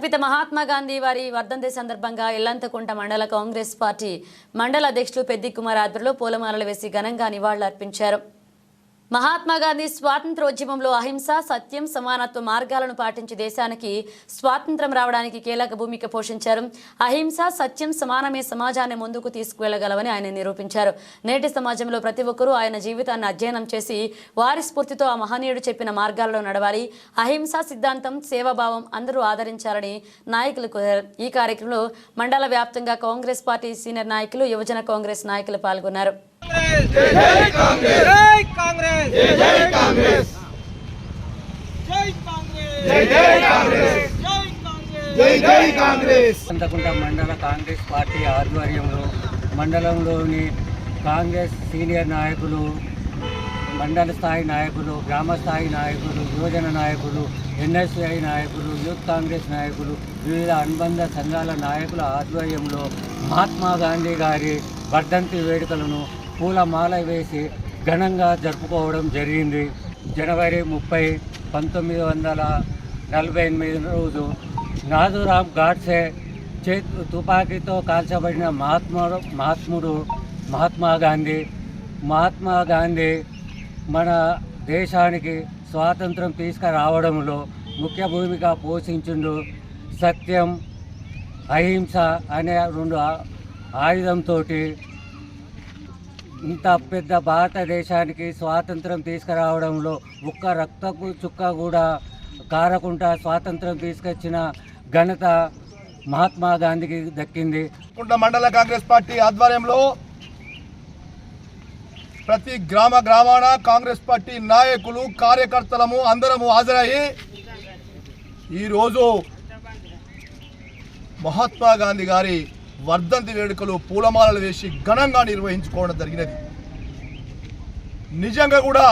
జాతిపిత మహాత్మా గాంధీ వారి వర్ధంతి సందర్భంగా ఇల్లంతకుంట మండల కాంగ్రెస్ పార్టీ మండల అధ్యక్షులు పెద్ది కుమార్ ఆధ్వర్యంలో పూలమాలలు వేసి ఘనంగా నివాళులర్పించారు. మహాత్మా గాంధీ స్వాతంత్రోద్యమంలో అహింస సత్యం సమానత్వ మార్గాలను పాటించి దేశానికి స్వాతంత్రం రావడానికి కీలక భూమిక పోషించారు. అహింస సత్యం సమానమే సమాజాన్ని ముందుకు తీసుకువెళ్ళగలవని ఆయన నిరూపించారు. నేటి సమాజంలో ప్రతి ఒక్కరూ ఆయన జీవితాన్ని అధ్యయనం చేసి వారి స్ఫూర్తితో ఆ మహనీయుడు చెప్పిన మార్గాల్లో నడవాలి. అహింస సిద్ధాంతం సేవాభావం అందరూ ఆదరించాలని నాయకులు కోరారు. ఈ కార్యక్రమంలో మండల వ్యాప్తంగా కాంగ్రెస్ పార్టీ సీనియర్ నాయకులు యువజన కాంగ్రెస్ నాయకులు పాల్గొన్నారు. జై కాంగ్రెస్. జై కాంగ్రెస్. జై కాంగ్రెస్ జై కాంగ్రెస్ జై జై కాంగ్రెస్. జై కాంగ్రెస్. జై జై కాంగ్రెస్. అంతకుంట మండల కాంగ్రెస్ పార్టీ ఆధ్వర్యంలో మండలంలోని కాంగ్రెస్ సీనియర్ నాయకులు మండల స్థాయి నాయకులు గ్రామ స్థాయి నాయకులు యువజన నాయకులు ఎన్ఎస్ఐ నాయకులు యూత్ కాంగ్రెస్ నాయకులు వివిధ అనుబంధ సంఘాల నాయకుల ఆధ్వర్యంలో మహాత్మా గాంధీ గారి వర్ధంతి వేడుకలను పూలమాల వేసి ఘనంగా జరుపుకోవడం జరిగింది. జనవరి ముప్పై పంతొమ్మిది వందల నలభై ఎనిమిది రోజు నాదురామ్ గాడ్సే చే తుపాకీతో కాల్చబడిన మహాత్మా మహాత్ముడు మహాత్మా గాంధీ. మహాత్మా గాంధీ మన దేశానికి స్వాతంత్రం తీసుకురావడంలో ముఖ్య భూమిక పోషించిండు. సత్యం అహింస అనే రెండు ఆయుధంతో ఇంత పెద్ద భారతదేశానికి స్వాతంత్రం తీసుకురావడంలో ఒక్క రక్తపు చుక్క కూడా కారకుండా స్వాతంత్రం తీసుకొచ్చిన ఘనత మహాత్మా గాంధీకి దక్కింది. కుంట మండల కాంగ్రెస్ పార్టీ ఆధ్వర్యంలో ప్రతి గ్రామ గ్రామాన కాంగ్రెస్ పార్టీ నాయకులు కార్యకర్తలము అందరము హాజరయ్యి ఈరోజు మహాత్మా గాంధీ గారి వర్ధంతి వేడుకలు పూలమాలలు వేసి ఘనంగా నిర్వహించుకోవడం జరిగినది. నిజంగా కూడా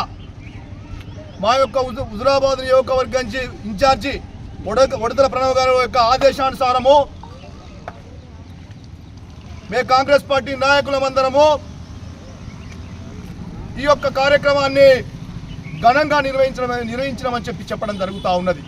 మా యొక్క హుజురాబాద్ నియోజకవర్గం ఇన్ఛార్జి ఉడక ఉడతల ప్రణవ్ గారి యొక్క ఆదేశానుసారము మే కాంగ్రెస్ పార్టీ నాయకులమందరము ఈ యొక్క కార్యక్రమాన్ని ఘనంగా నిర్వహించడం నిర్వహించడం అని చెప్పి చెప్పడం జరుగుతూ ఉన్నది.